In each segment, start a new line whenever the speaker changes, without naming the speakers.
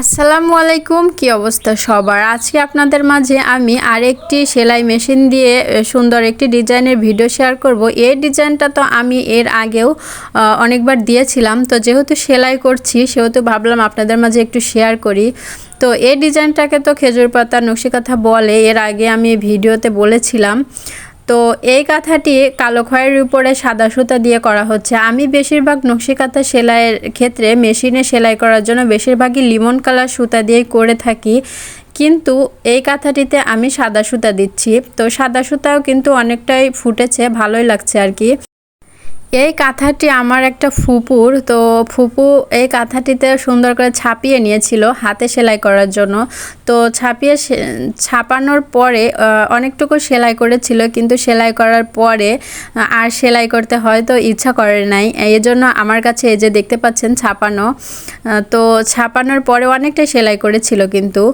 আসসালামু আলাইকুম, কি অবস্থা সবার? আজকে আপনাদের মাঝে আমি আরেকটি সেলাই মেশিন দিয়ে সুন্দর একটি ডিজাইনের ভিডিও শেয়ার করব। এই ডিজাইনটা তো আমি এর আগেও অনেকবার দিয়েছিলাম। তো যেহেতু সেলাই করছি, সেহেতু ভাবলাম আপনাদের মাঝে একটু শেয়ার করি। তো এই ডিজাইনটাকে তো খেজুর পাতার নকশিকাথা বলে, এর আগে আমি ভিডিওতে বলেছিলাম। তো এই কাঁথাটি কালো খয়ের উপরে সাদা সুতা দিয়ে করা হচ্ছে। আমি বেশিরভাগ নকশি কাঁথা সেলাইয়ের ক্ষেত্রে মেশিনে সেলাই করার জন্য বেশিরভাগই লিমন কালার সুতা দিয়ে করে থাকি। কিন্তু এই কাঁথাটিতে আমি সাদা সুতা দিচ্ছি। তো সাদা সুতাও কিন্তু অনেকটাই ফুটেছে, ভালোই লাগছে আর কি। এই কাঁথাটি আমার একটা ফুপুর, তো ফুপু এই কাঁথাটিতে সুন্দর করে ছাপিয়ে নিয়েছিল হাতে সেলাই করার জন্য। তো ছাপিয়ে ছাপানোর পরে অনেকটুকু সেলাই করেছিল, কিন্তু সেলাই করার পরে আর সেলাই করতে হয়তো ইচ্ছা করে নাই। এই জন্য আমার কাছে এই যে দেখতে পাচ্ছেন ছাপানো তো ছাপানোর পরে অনেকটাই সেলাই করেছিল কিন্তু।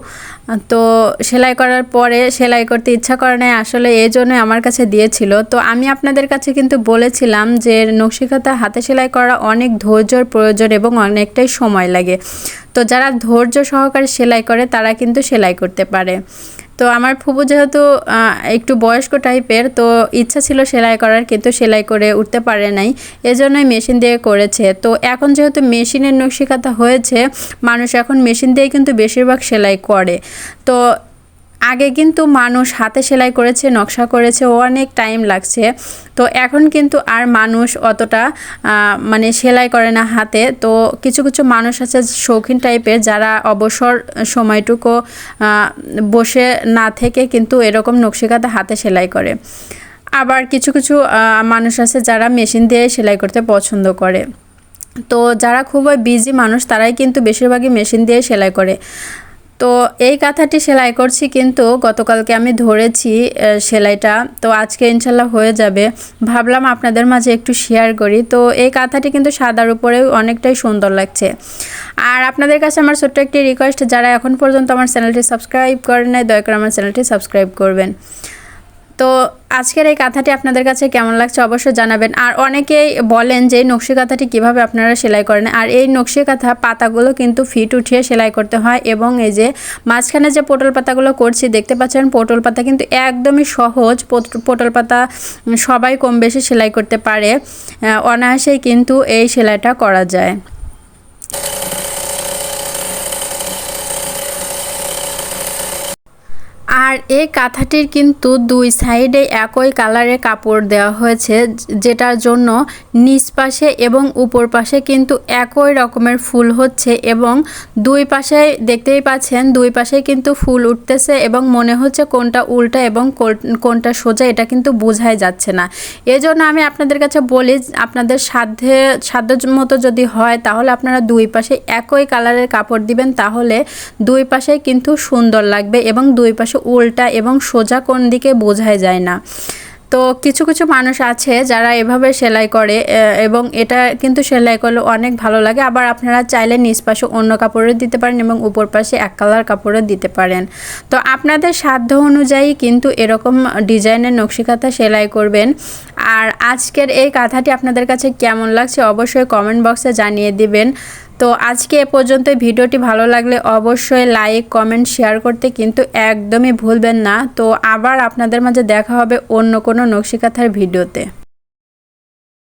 তো সেলাই করার পরে সেলাই করতে ইচ্ছা করে নাই, আসলে এই জন্যই আমার কাছে দিয়েছিল। তো আমি আপনাদের কাছে কিন্তু বলেছিলাম যে নকশিকাতা হাতে সেলাই করা অনেক ধৈর্যর প্রয়োজন এবং অনেকটাই সময় লাগে। তো যারা ধৈর্য সহকারে সেলাই করে, তারা কিন্তু সেলাই করতে পারে। তো আমার ফুপু যেহেতু একটু বয়স্ক টাইপের, তো ইচ্ছা ছিল সেলাই করার, কিন্তু সেলাই করে উঠতে পারে নাই। এজন্যই মেশিন দিয়ে করেছে। তো এখন যেহেতু মেশিনের নকশিকাতা হয়েছে, মানুষ এখন মেশিন দিয়ে কিন্তু বেশিরভাগ সেলাই করে। তো আগে কিন্তু মানুষ হাতে সেলাই করেছে, নকশা করেছে, অনেক টাইম লাগছে। তো এখন কিন্তু আর মানুষ অতটা মানে সেলাই করে না হাতে। তো কিছু কিছু মানুষ আছে শৌখিন টাইপের যারা অবসর সময়টুকু বসে না থেকে কিন্তু এরকম নকশিকাতে হাতে সেলাই করে। আবার কিছু কিছু মানুষ আছে যারা মেশিন দিয়ে সেলাই করতে পছন্দ করে। তো যারা খুবই বিজি মানুষ তারাই কিন্তু বেশিরভাগই মেশিন দিয়ে সেলাই করে। তো এই কাঁথাটি সেলাই করছি কিন্তু গতকালকে আমি ধরেছি সেলাইটা। তো আজকে ইনশাল্লাহ হয়ে যাবে। ভাবলাম আপনাদের মাঝে একটু শেয়ার করি। তো এই কাঁথাটি কিন্তু সাদার উপরে অনেকটাই সুন্দর লাগছে। আর আপনাদের কাছে আমার ছোট্ট একটি রিকোয়েস্ট যারা এখন পর্যন্ত আমার চ্যানেলটি সাবস্ক্রাইব করেন নাই, দয়া করে আমার চ্যানেলটি সাবস্ক্রাইব করবেন। তো আজকের এই কাঁথাটি আপনাদের কাছে কেমন লাগছে অবশ্যই জানাবেন। আর অনেকেই বলেন যে নকশি কাঁথাটি কীভাবে আপনারা সেলাই করেন। আর এই নকশি কাঁথা পাতাগুলো কিন্তু ফিট উঠিয়ে সেলাই করতে হয় এবং এই যে মাঝখানে যে পটল পাতাগুলো করছি, দেখতে পাচ্ছেন পটল পাতা কিন্তু একদমই সহজ। পট- পটল পাতা সবাই কম বেশি সেলাই করতে পারে। অনায়াসেই কিন্তু এই সেলাইটা করা যায়। আর এই কাঁথাটির কিন্তু দুই সাইডে একই কালারের কাপড় দেওয়া হয়েছে, যেটার জন্য নিচ পাশে এবং উপর পাশে কিন্তু একই রকমের ফুল হচ্ছে এবং দুই পাশে দেখতেই পাচ্ছেন দুই পাশে কিন্তু ফুল উঠতেছে এবং মনে হচ্ছে কোনটা উল্টা এবং কোন- কোনটা সোজা, এটা কিন্তু বোঝাই যাচ্ছে না। এজন্য আমি আপনাদের কাছে বলি, আপনাদের সাধ্যে সাধ্য মতো যদি হয়, তাহলে আপনারা দুই পাশে একই কালারের কাপড় দিবেন, তাহলে দুই পাশে কিন্তু সুন্দর লাগবে এবং দুই পাশে উল্টা এবং সোজা কোন দিকে বোঝাই যায় না। তো কিছু কিছু মানুষ আছে যারা এভাবে সেলাই করে এবং এটা কিন্তু সেলাই করলে অনেক ভালো লাগে। আবার আপনারা চাইলে নিচ পাশে অন্য কাপড়ের দিতে পারেন এবং উপর পাশে এক কালার কাপড়ের দিতে পারেন। তো আপনাদের সাধ্য অনুযায়ী কিন্তু এরকম ডিজাইনের নকশিকাথা সেলাই করবেন। আর আজকের এই কাঁথাটি আপনাদের কাছে কেমন লাগছে অবশ্যই কমেন্ট বক্সে জানিয়ে দিবেন। তো আজকে এ পর্যন্ত ভিডিওটি ভালো লাগলে অবশ্যই লাইক কমেন্ট শেয়ার করতে কিন্তু একদমই ভুলবেন না। তো আবার আপনাদের মাঝে দেখা হবে অন্য কোনো নকশিকাথার ভিডিওতে।